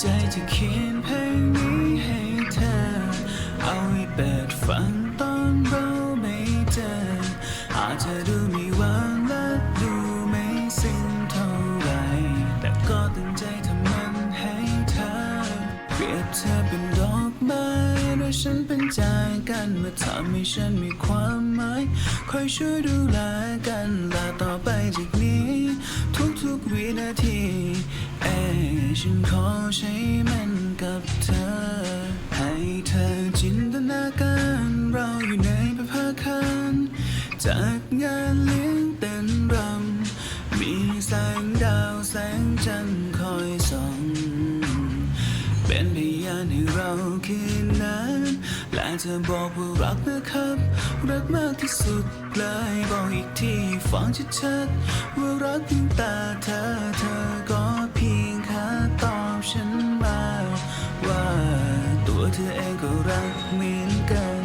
ใจจะเขียนเพลงนี้ให้เธอ เอาไว้เปิดฟังตอนเราไม่เจอ อาจจะดูไม่หวานและดูไม่ซึ้งเท่าไร แต่ก็ตั้งใจทำมันให้เธอ เปรียบเธอเป็นดอกไม้โดยฉันเป็นใจกันมาทำให้ฉันมีความหมายคอยช่วยดูแลกัน กับเธอ ให้เธอจินตนาการเราอยู่ในประภาคารจากงานเลี้ยงเต้นรำ มีแสงดาวแสงจันทร์คอยส่อง เป็นพยานให้เราคืนนั้นและเธอบอกว่ารักนะครับ รักมากที่สุดเลยบอกอีกทีฟังชัดๆว่ารักเพียงตาเธอเธอก็เพียงแค่ตอบฉันมาว่าตัว เธอเองก็รักเหมือนกัน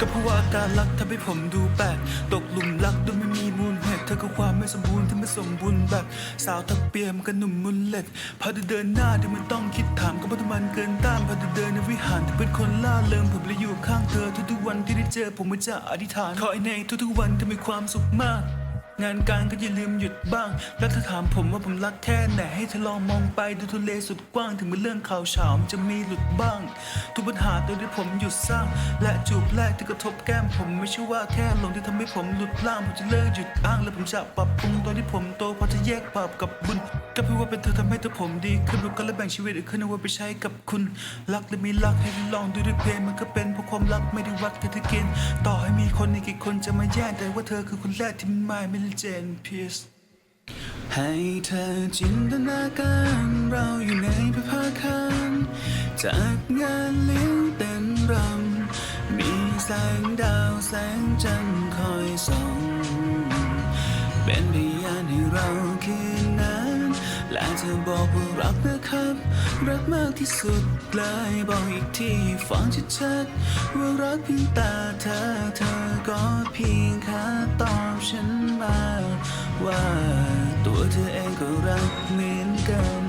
ก็เพราะว่าการรักทำให้ผมดูแปลกตกหลุมรักโดยไม่มีมูลเหตุเธอก็ความไม่สมบูรณ์ที่ไม่สมบูรณ์แบบ สาวทักเปียมกันหนุ่มมุนเล็ดพอเธอเดินหน้าเดี๋ยวมันต้องคิดถามก็เพราะมันเกินต้านพอเธอเดินในวิหารเธอเป็นคนล่าเริงผมเลยอยู่ข้างเธอทุกๆวันที่ได้เจอผมก็จะอธิษฐานขอให้ในทุกๆวันเธอมีความสุขมาก งานการก็อย่าลืมหยุดบ้าง แล้วถ้าถามผมว่าผมรักแค่ไหน ให้เธอลองมองไปดูทะเลสุดกว้าง ถึงเป็นเรื่องข่าวเฉาจะมีหลุดบ้าง ทุกปัญหาตัวที่ผมหยุดสร้าง และจูบแรกที่กระทบแก้มผมไม่ใช่ว่าแค่ลงที่ทำให้ผมหลุดล่างผมจะเลิกหยุดอ้างและผมจะปรับปรุงตอนที่ผมโตพอจะแยกบาปกับบุญ ก็เพื่อว่าเป็นเธอทำให้ตัวผมดีขึ้นรู้กันและแบ่งชีวิตอีกขึ้นเอาไว้ไปใช้กับคุณรักและมีรักให้ลองดูด้วยเพลงมันก็เป็นเพราะความรักไม่ได้วัดกันที่กณฑ์ต่อให้มีคนในกี่คนจะมาแย่งแต่ว่าเธอคือคนแรกที่มันไม่ไม่เจนพีสให้เธอจินตนาการเราอยู่ในประภาคารจากงานเลี้ยงเต้นรำมีแสงดาวแสงจันทร์คอยส่องเป็นพยานให้เราคืนนั้น และเธอบอกว่ารักนะครับ รักมากที่สุดเลยบอกอีกทีฟังชัดๆว่ารักเพียงตาเธอ เธอก็เพียงแค่ตอบฉันมา ว่าตัวเธอเองก็รักเหมือนกัน